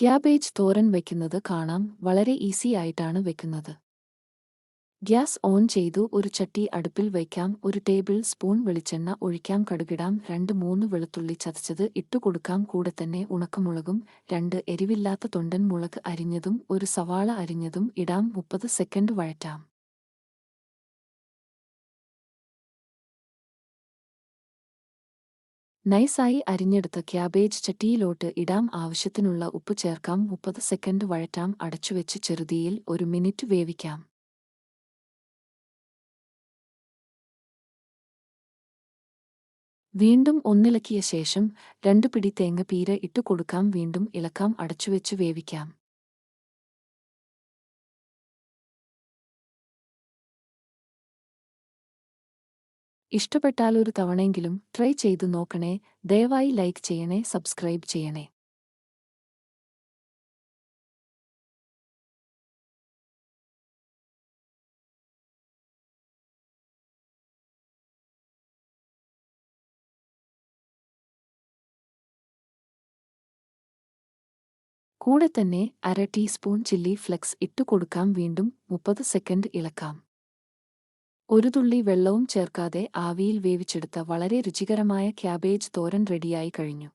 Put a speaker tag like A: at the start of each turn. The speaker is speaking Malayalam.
A: ക്യാബേജ് തോരൻ വയ്ക്കുന്നത് കാണാം. വളരെ ഈസി ആയിട്ടാണ് വെക്കുന്നത്. ഗ്യാസ് ഓൺ ചെയ്തു. ഒരു ചട്ടി അടുപ്പിൽ വയ്ക്കാം ഒരു ടേബിൾ സ്പൂൺ വെളിച്ചെണ്ണ ഒഴിക്കാം. കടുകിടാം. രണ്ട് മൂന്ന് വെളുത്തുള്ളി ചതച്ചത് ഇട്ടുകൊടുക്കാം കൂടെ തന്നെ ഉണക്കമുളകും രണ്ട് എരിവില്ലാത്ത തൊണ്ടൻ മുളക് അരിഞ്ഞതും ഒരു സവാള അരിഞ്ഞതും ഇടാം. മുപ്പത് സെക്കൻഡ് വഴറ്റാം. നൈസായി അരിഞ്ഞെടുത്ത ക്യാബേജ് ചട്ടിയിലോട്ട് ഇടാം. ആവശ്യത്തിനുള്ള ഉപ്പ് ചേർക്കാം. മുപ്പത് സെക്കൻഡ് വഴറ്റാം. അടച്ചുവെച്ച് ചെറുതിയിൽ ഒരു മിനിറ്റ് വേവിക്കാം. വീണ്ടും ഒന്നിളക്കിയ ശേഷം രണ്ടു പിടി തേങ്ങ പീര ഇട്ടുകൊടുക്കാം. വീണ്ടും ഇളക്കാം. അടച്ചുവെച്ച് വേവിക്കാം. ഇഷ്ടപ്പെട്ടാൽ ഒരു തവണയെങ്കിലും ട്രൈ ചെയ്തു നോക്കണേ. ദയവായി ലൈക്ക് ചെയ്യണേ സബ്സ്ക്രൈബ് ചെയ്യണേ. കൂടെ തന്നെ അര ടീസ്പൂൺ ചില്ലി ഫ്ലെക്സ് ഇട്ടുകൊടുക്കാം വീണ്ടും മുപ്പത് സെക്കൻഡ് ഇളക്കാം. ഒരു തുള്ളി വെള്ളവും ചേർക്കാതെ ആവിയിൽ വേവിച്ചെടുത്ത വളരെ രുചികരമായ ക്യാബേജ് തോരൻ റെഡിയായി കഴിഞ്ഞു.